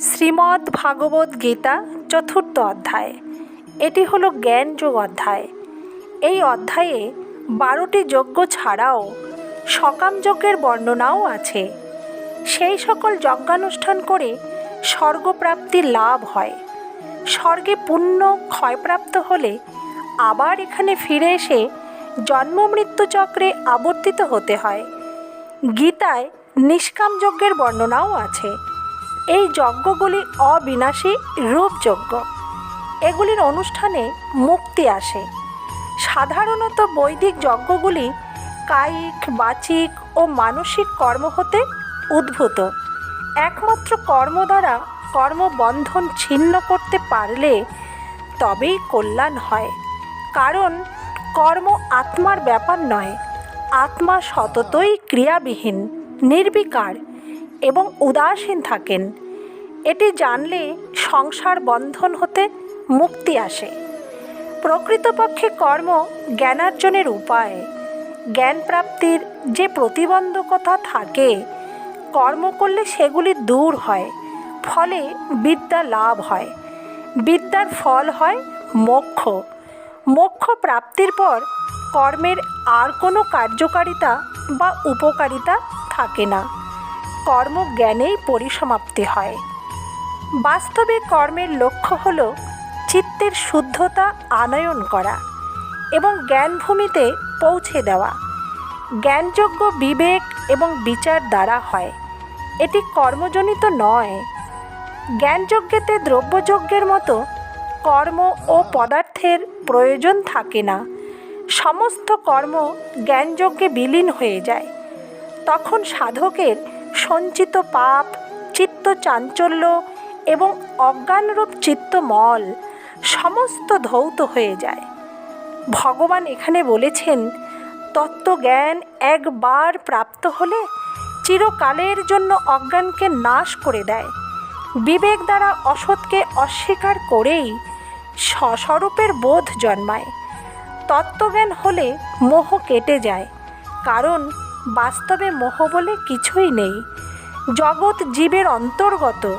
শ্রীমদ্ ভাগবত গীতা চতুর্থ অধ্যায়। এটি হলো জ্ঞানযোগ অধ্যায়। এই অধ্যায়ে বারোটি যজ্ঞ ছাড়াও সকাম যজ্ঞের বর্ণনাও আছে। সেই সকল যজ্ঞানুষ্ঠান করে স্বর্গপ্রাপ্তি লাভ হয়। স্বর্গে পুণ্য ক্ষয়প্রাপ্ত হলে আবার এখানে ফিরে এসে জন্ম মৃত্যু চক্রে আবর্তিত হতে হয়। গীতায় নিষ্কাম যজ্ঞের বর্ণনাও আছে। এই যজ্ঞগুলি অবিনাশী রূপযজ্ঞ। এগুলির অনুষ্ঠানে মুক্তি আসে। সাধারণত বৈদিক যজ্ঞগুলি কায়িক, বাচিক ও মানসিক কর্ম হতে উদ্ভূত। একমাত্র কর্ম দ্বারা কর্মবন্ধন ছিন্ন করতে পারলে তবেই কল্যাণ হয়। কারণ কর্ম আত্মার ব্যাপার নয়, আত্মা সততই ক্রিয়াবিহীন, নির্বিকার। এবং উদাসীন থাকেন। এটি জানলে সংসার বন্ধন হতে মুক্তি আসে। প্রকৃতপক্ষে কর্ম জ্ঞানার্জনের উপায়। জ্ঞান প্রাপ্তির যে প্রতিবন্ধকতা থাকে, কর্ম করলে সেগুলি দূর হয়, ফলে বিদ্যা লাভ হয়। বিদ্যার ফল হয় মোক্ষ। মোক্ষ প্রাপ্তির পর কর্মের আর কোনো কার্যকারিতা বা উপকারিতা থাকে না। কর্মজ্ঞানেই পরিসমাপ্তি হয়। বাস্তবে কর্মের লক্ষ্য হল চিত্তের শুদ্ধতা আনয়ন করা এবং জ্ঞানভূমিতে পৌঁছে দেওয়া। জ্ঞানযোগ্য বিবেক এবং বিচার দ্বারা হয়। এটি কর্মজনিত নয়। জ্ঞানযজ্ঞেতে দ্রব্যযজ্ঞের মতো কর্ম ও পদার্থের প্রয়োজন থাকে না। সমস্ত কর্ম জ্ঞানযজ্ঞে বিলীন হয়ে যায়। তখন সাধকের সঞ্চিত পাপ, চিত্ত চাঞ্চল্য এবং অজ্ঞানরূপ চিত্তমল সমস্ত ধৌত হয়ে যায়। ভগবান এখানে বলেছেন, তত্ত্বজ্ঞান একবার প্রাপ্ত হলে চিরকালের জন্য অজ্ঞানকে নাশ করে দেয়। বিবেক দ্বারা অসৎকে অস্বীকার করেই স্বস্বরূপের বোধ জন্মায়। তত্ত্বজ্ঞান হলে মোহ কেটে যায়, কারণ বাস্তবে মোহ বলে কিছুই নেই। জগৎ জীবের অন্তর্গত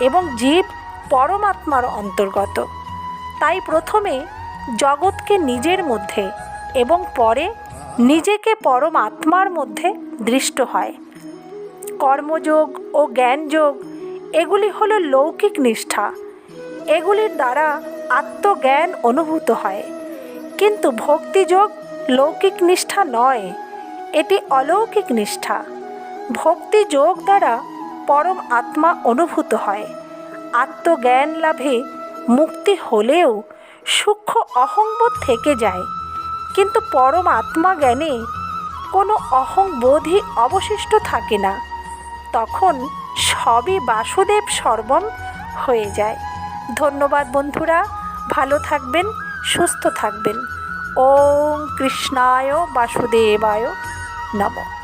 এবং জীব পরমাত্মার অন্তর্গত। তাই প্রথমে জগৎকে নিজের মধ্যে এবং পরে নিজেকে পরমাত্মার মধ্যে দৃষ্ট হয়। কর্মযোগ ও জ্ঞানযোগ এগুলি হলো লৌকিক নিষ্ঠা। এগুলির দ্বারা আত্মজ্ঞান অনুভূত হয়। কিন্তু ভক্তিযোগ লৌকিক নিষ্ঠা নয়। এটি অলৌকিক নিষ্ঠা। ভক্তি যোগ দ্বারা পরম আত্মা অনুভূত হয়। আত্মজ্ঞান লাভে মুক্তি হলেও সূক্ষ্ম অহংবোধ থেকে যায়। কিন্তু পরম আত্মা জ্ঞানে কোনো অহংবোধই অবশিষ্ট থাকে না। তখন সবই বাসুদেব সর্বম হয়ে যায়। ধন্যবাদ বন্ধুরা, ভালো থাকবেন, সুস্থ থাকবেন। ওম কৃষ্ণায় বাসুদেবায়। নমঃ।